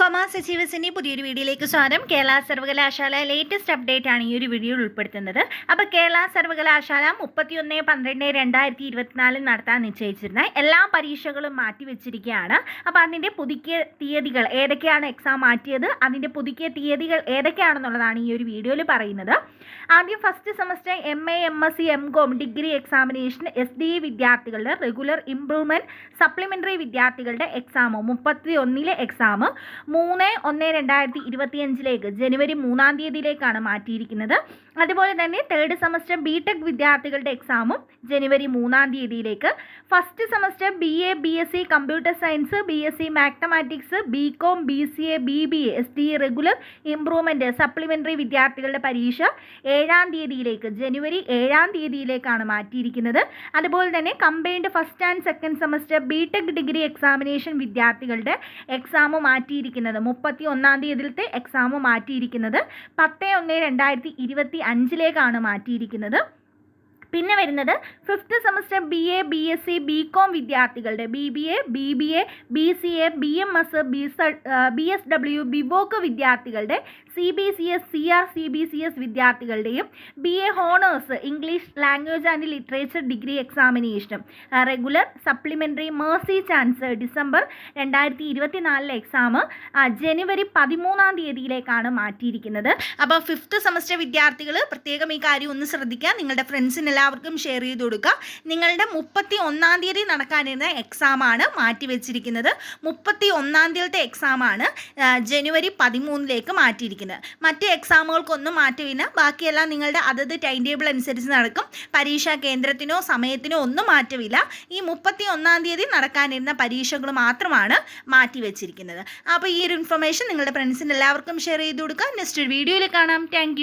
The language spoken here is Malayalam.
കൊമേഴ്സ് അച്ചീവേഴ്സിന്റെ പുതിയൊരു വീഡിയോയിലേക്ക് സ്വാഗതം. കേരള സർവകലാശാല ലേറ്റസ്റ്റ് അപ്ഡേറ്റ് ആണ് ഈ ഒരു വീഡിയോയിൽ ഉൾപ്പെടുത്തുന്നത്. അപ്പോൾ കേരള സർവകലാശാല മുപ്പത്തിയൊന്ന് പന്ത്രണ്ട് രണ്ടായിരത്തി ഇരുപത്തിനാലിൽ നടത്താൻ നിശ്ചയിച്ചിരുന്ന എല്ലാ പരീക്ഷകളും മാറ്റിവെച്ചിരിക്കുകയാണ്. അപ്പോൾ അതിന്റെ പുതുക്കിയ തീയതികൾ ഏതൊക്കെയാണ് എക്സാം മാറ്റിയത്? അതിന്റെ പുതുക്കിയ തീയതികൾ ഏതൊക്കെയാണെന്നുള്ളതാണ് ഈ ഒരു വീഡിയോയിൽ പറയുന്നത്. ആദ്യം first semester M A M S C M com degree examination S D വിദ്യാർത്ഥികളുടെ റെഗുലർ ഇംപ്രൂവ്മെന്റ് സപ്ലിമെന്ററി വിദ്യാർത്ഥികളുടെ എക്സാം മുപ്പത്തി ഒന്നിലെ എക്സാം മൂന്ന് ഒന്ന് രണ്ടായിരത്തി ഇരുപത്തിയഞ്ചിലേക്ക് ജനുവരി മൂന്നാം തീയതിയിലേക്കാണ് മാറ്റിയിരിക്കുന്നത്. അതുപോലെ തന്നെ തേർഡ് സെമസ്റ്റർ ബി ടെക് വിദ്യാർത്ഥികളുടെ എക്സാമും ജനുവരി മൂന്നാം തീയതിയിലേക്ക്. First semester B A B S C computer science B S C mathematics B com B C A B B A S D regular improvement supplementary വിദ്യാർത്ഥികളുടെ പരീക്ഷ ഏഴാം തീയതിയിലേക്ക് ജനുവരി ഏഴാം തീയതിയിലേക്കാണ് മാറ്റിയിരിക്കുന്നത്. അതുപോലെ തന്നെ combined first and second semester B tech degree examination വിദ്യാർത്ഥികളുടെ എക്സാം മാറ്റിയിരിക്കുന്നത് മുപ്പത്തി ഒന്നാം തീയതിയിലത്തെ എക്സാം മാറ്റിയിരിക്കുന്നത്. പത്ത് ഒന്ന് രണ്ടായിരത്തി ഇരുപത്തി അഞ്ചിലേക്കാണ് മാറ്റിയിരിക്കുന്നത്. പിന്നെ വരുന്നത് fifth semester B A B S C B com വിദ്യാർത്ഥികളുടെ B B A B B A B C A B M S B B S W B voc വിദ്യാർത്ഥികളുടെ C B C S C R C B C S വിദ്യാർത്ഥികളുടെയും B A honours English language and literature degree എക്സാമിനേഷനും regular supplementary mercy chance December രണ്ടായിരത്തി ഇരുപത്തി നാലിലെ എക്സാം ജനുവരി പതിമൂന്നാം തീയതിയിലേക്കാണ് മാറ്റിയിരിക്കുന്നത്. അപ്പോൾ ഫിഫ്ത്ത് സെമസ്റ്റർ വിദ്യാർത്ഥികൾ പ്രത്യേകം ഈ കാര്യം ഒന്ന് ശ്രദ്ധിക്കുക. നിങ്ങളുടെ ഫ്രണ്ട്സിന് എല്ലാവർക്കും ഷെയർ ചെയ്ത് കൊടുക്കുക. നിങ്ങളുടെ മുപ്പത്തി ഒന്നാം തീയതി നടക്കാനിരുന്ന എക്സാമാണ് മാറ്റി വെച്ചിരിക്കുന്നത് മുപ്പത്തി ഒന്നാം തീയതിയിലത്തെ എക്സാമാണ് ജനുവരി പതിമൂന്നിലേക്ക് മാറ്റിയിരിക്കുന്നത്. മറ്റ് എക്സാമുകൾക്കൊന്നും മാറ്റമില്ല ബാക്കിയെല്ലാം നിങ്ങളുടെ അതത് ടൈം ടേബിൾ അനുസരിച്ച് നടക്കും. പരീക്ഷാ കേന്ദ്രത്തിനോ സമയത്തിനോ ഒന്നും മാറ്റമില്ല ഈ മുപ്പത്തി ഒന്നാം തീയതി നടക്കാനിരുന്ന പരീക്ഷകൾ മാത്രമാണ് മാറ്റിവെച്ചിരിക്കുന്നത്. അപ്പോൾ ഈ ഒരു ഇൻഫർമേഷൻ നിങ്ങളുടെ ഫ്രണ്ട്സിന് എല്ലാവർക്കും ഷെയർ ചെയ്ത് കൊടുക്കുക. നെക്സ്റ്റ് വീഡിയോയിൽ കാണാം. താങ്ക്